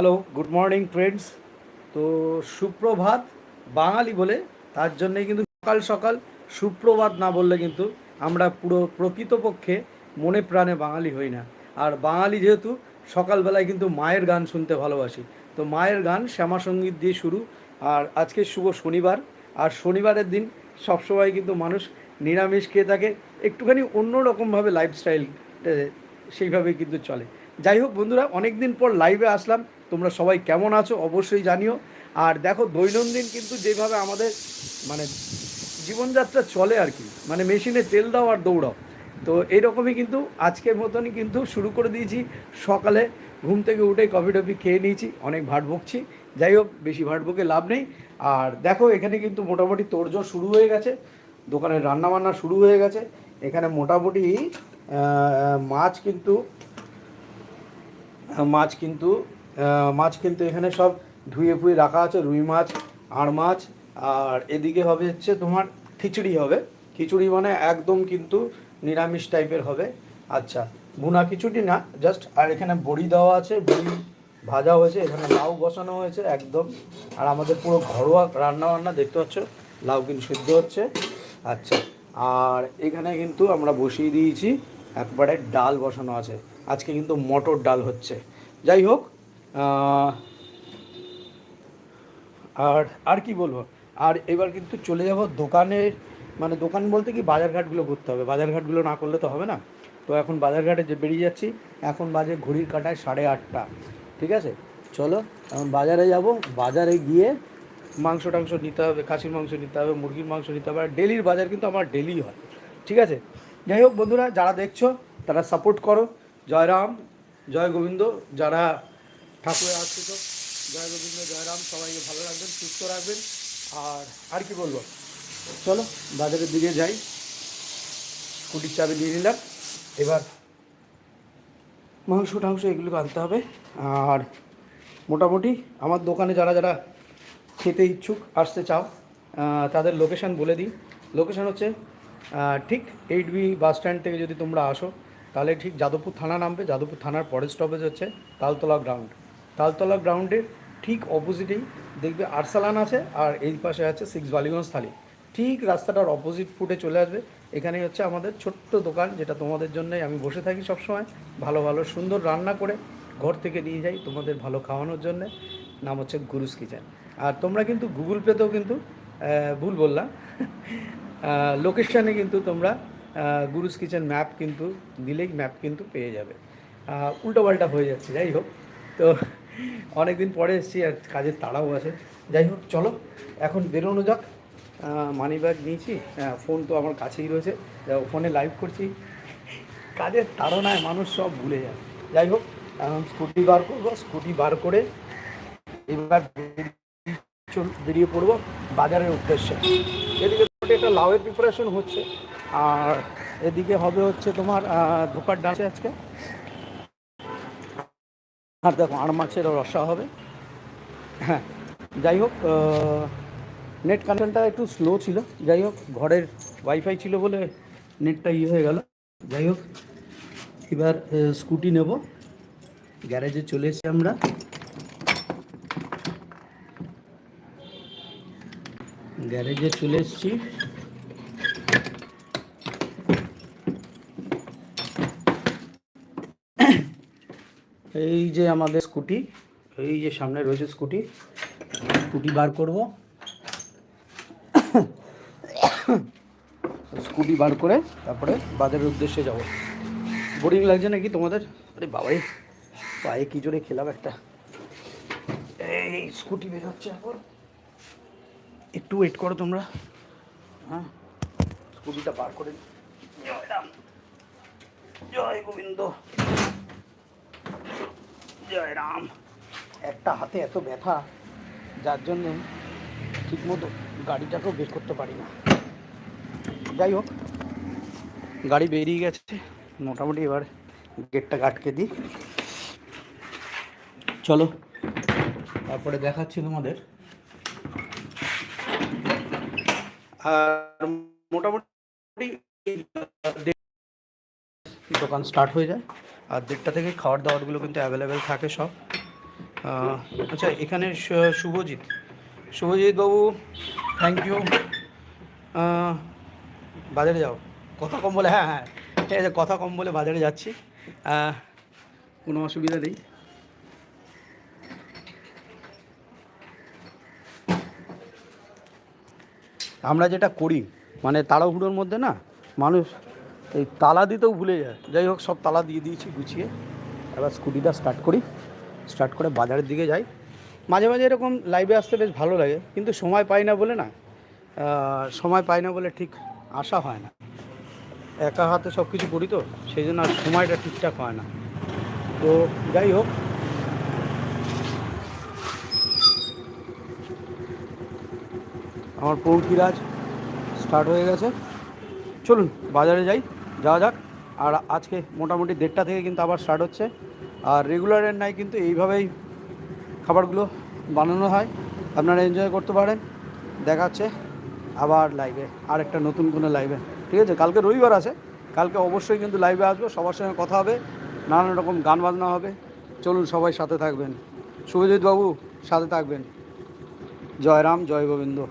Hello good morning friends তো সুপ্রভাত বাঙালি বলে, তার জন্যই কিন্তু সকাল সকাল সুপ্রভাত না বললে কিন্তু আমরা পুরো প্রকৃতপক্ষে মনে প্রাণে বাঙালি হই না। আর বাঙালি যেহেতু, সকালবেলায় কিন্তু মায়ের গান শুনতে ভালোবাসি। তো মায়ের গান শ্যামা সংগীত দিয়ে শুরু, আর আজকে শুভ শনিবার। আর শনিবারের দিন সবসময় কিন্তু মানুষ নিরামিষ খেয়ে থাকে, একটুখানি অন্যরকমভাবে লাইফস্টাইল সেইভাবে কিন্তু চলে। যাই হোক বন্ধুরা অনেক দিন পর লাইভে আসলাম। তোমরা সবাই কেমন আছো অবশ্যই জানিও। আর দেখো, দৈনন্দিন কিন্তু যেভাবে আমাদের মানে জীবনযাত্রা চলে আর কি মানে মেশিনে তেল দাও আর দৌড়াও। তো এইরকমই কিন্তু আজকের মতনই কিন্তু শুরু করে দিয়েছি। সকালে ঘুম থেকে উঠে কফি টফি খেয়ে নিয়েছি, অনেক ভাট বকছি যাই হোক, বেশি ভাট বকে লাভ নেই। আর দেখো, এখানে কিন্তু মোটামুটি তোড়জোড় শুরু হয়ে গেছে। দোকানের রান্নাবান্না শুরু হয়ে গেছে। এখানে মোটামুটি মাছ কিন্তু মাছ কিন্তু মাছ কিন্তু এখানে সব ধুয়ে ফুয়ে রাখা আছে, রুই মাছ আর মাছ, আর এদিকে হবে হচ্ছে তোমার খিচুড়ি হবে। খিচুড়ি মানে একদম কিন্তু নিরামিষ টাইপের হবে। আচ্ছা ভুনা খিচুড়ি না জাস্ট আর এখানে বড়ি দেওয়া আছে, বড়ি ভাজা হয়েছে, এখানে লাউ বসানো হয়েছে একদম। আর আমাদের পুরো ঘরোয়া রান্না বান্না দেখতে পাচ্ছ, লাউ কিন্তু সিদ্ধ হচ্ছে। আচ্ছা আর এখানে কিন্তু আমরা বসিয়ে দিয়েছি, একবারে ডাল বসানো আছে। আজকে কিন্তু মটর ডাল হচ্ছে। যাই হোক আর আর কি বলব? আর এবার কিন্তু চলে যাব দোকানে মানে দোকান বলতে কি বাজারঘাটগুলো করতে হবে। বাজারঘাটগুলো না করলে তো হবে না। তো এখন বাজারঘাটে যে বেরিয়ে যাচ্ছি, এখন বাজে ঘড়ির কাটায় সাড়ে আটটা। ঠিক আছে? চলো, এখন বাজারে যাব। বাজারে গিয়ে মাংস টাংস নিতে হবে, খাসির মাংস নিতে হবে, মুরগির মাংস নিতে হবে। আর ডেলির বাজার কিন্তু আমার ডেলি হয়। ঠিক আছে? যাই হোক বন্ধুরা, যারা দেখছ, তারা সাপোর্ট করো। জয় রাম, জয় গোবিন্দ। যারা ঠাকুরের আশ্রিত জয় গোবিন্দ, জয় রাম, সবাইকে ভালো রাখবেন, সুস্থ রাখবেন। আর আর কি বলব? চলো, বাজারের দিকে যাই। স্কুটির চাবি দিয়ে নিলাম। এবার মাংস টাংস এগুলো আনতে হবে। আর মোটামুটি আমার দোকানে যারা যারা খেতে ইচ্ছুক, আসতে চাও তাদের লোকেশান বলে দিই। লোকেশান হচ্ছে ঠিক এইট বি বাস স্ট্যান্ড থেকে যদি তোমরা আসো, তাহলে ঠিক যাদবপুর থানা নামবে। যাদবপুর থানার পরের স্টপেজ হচ্ছে তালতলা গ্রাউন্ড তালতলা গ্রাউন্ডের ঠিক অপোজিটেই দেখবে আরসালান আছে আর এই পাশে আছে সিক্স বালিগঞ্জ থালি। ঠিক রাস্তাটার অপোজিট ফুটে চলে আসবে। এখানেই হচ্ছে আমাদের ছোট্ট দোকান যেটা তোমাদের জন্যই আমি বসে থাকি সবসময়। ভালো ভালো, সুন্দর রান্না করে ঘর থেকে নিয়ে যাই তোমাদের ভালো খাওয়ানোর জন্যে। নাম হচ্ছে গুরুস কিচেন। আর তোমরা কিন্তু গুগল পেতেও কিন্তু ভুল বললাম। লোকেশানে কিন্তু তোমরা গুরুস কিচেন ম্যাপ কিন্তু দিলেই ম্যাপ কিন্তু পেয়ে যাবে। উল্টো পাল্টা হয়ে যাচ্ছে, যাই হোক। তো অনেক দিন পরে এসেছি আর কাজের তাড়াও আছে। যাই হোক চলো এখন বেরোনো যাক। মানি ব্যাগ নিয়েছি। হ্যাঁ, ফোন তো আমার কাছেই রয়েছে। ফোনে লাইভ করছি। কাজের তাড়নায় মানুষ সব ভুলে যায়। যাই হোক স্কুটি বার করব স্কুটি বার করে এবার বেরিয়ে পড়ব বাজারের উদ্দেশ্যে। এদিকে একটা লাউয়ের প্রিপারেশন হচ্ছে। আর এদিকে হবে হচ্ছে তোমার ধোকার ডান্সে আজকে। আর দেখো আর মাছের রসা হবে। হ্যাঁ যাই হোক নেট কানেকশনটা একটু স্লো ছিল। যাই হোক, ঘরের ওয়াইফাই ছিল বলে নেটটা ইয়ে হয়ে গেল। যাই হোক, এবার স্কুটি নেব। গ্যারেজে চলে এসেছি আমরা। গ্যারেজে চলে এসেছি। এই যে আমাদের স্কুটি, এই যে সামনে রয়েছে স্কুটি স্কুটি বার করব। স্কুটি বার করে তারপরে বাজারের উদ্দেশ্যে যাব। বোরিং লাগছে নাকি তোমাদের? আরে বাবাই পায়ে কি জোরে খেলাম একটা। এই স্কুটি বের হচ্ছে এখন। একটু ওয়েট করো তোমরা। হ্যাঁ স্কুটিটা বার করে জয় গোবিন্দ। জয় রাম একটা হাতে এত ব্যথা, যার জন্য ঠিকমতো গাড়িটাকেও বের করতে পারি না। যাই হোক, গাড়ি বেরিয়ে গেছে। মোটামুটি এবার গেটটা আটকে দিই। চলো, তারপরে দেখাচ্ছি তোমাদের। আর মোটামুটি দোকান স্টার্ট হয়ে যায়। আর দেড়টা থেকে খাবার দাবারগুলো কিন্তু অ্যাভেলেবেল থাকে সব। আচ্ছা এখানে শুভজিৎ। শুভজিৎ বাবু থ্যাংক ইউ বাজারে যাও। কথা কম বলে হ্যাঁ হ্যাঁ ঠিক আছে কথা কম বলে বাজারে যাচ্ছি। কোনো অসুবিধা নেই। আমরা যেটা করি মানে তাড়াহুড়োর মধ্যে না, মানুষ এই তালা দিতেও ভুলে যায়। যাই হোক, সব তালা দিয়ে দিয়েছি, গুছিয়ে। এবার স্কুটিটা স্টার্ট করি। স্টার্ট করে বাজারের দিকে যাই। মাঝে মাঝে এরকম লাইভে আসতে বেশ ভালো লাগে, কিন্তু সময় পাই না বলে না সময় পাই না বলে ঠিক আসা হয় না। একা হাতে সব কিছু করি তো, সেই জন্য আর সময়টা ঠিকঠাক হয় না। তো যাই হোক। আমার পৌঁকিরাজ স্টার্ট হয়ে গেছে। চলুন, বাজারে যাই। যাওয়া যাক। আর আজকে মোটামুটি দেড়টা থেকে কিন্তু আবার স্টার্ট হচ্ছে। আর রেগুলারের নাই কিন্তু এইভাবেই খাবারগুলো বানানো হয়। আপনারা এনজয় করতে পারেন। দেখাচ্ছে আবার লাইভে আর একটা নতুন কোনো লাইভে ঠিক আছে? কালকে রবিবার আছে। কালকে অবশ্যই কিন্তু লাইভে আসব। সবার সঙ্গে কথা হবে। নানান রকম গান বাজনা হবে। চলুন সবাই সাথে থাকবেন। শুভজিৎ বাবু সাথে থাকবেন। জয় রাম, জয় গোবিন্দ।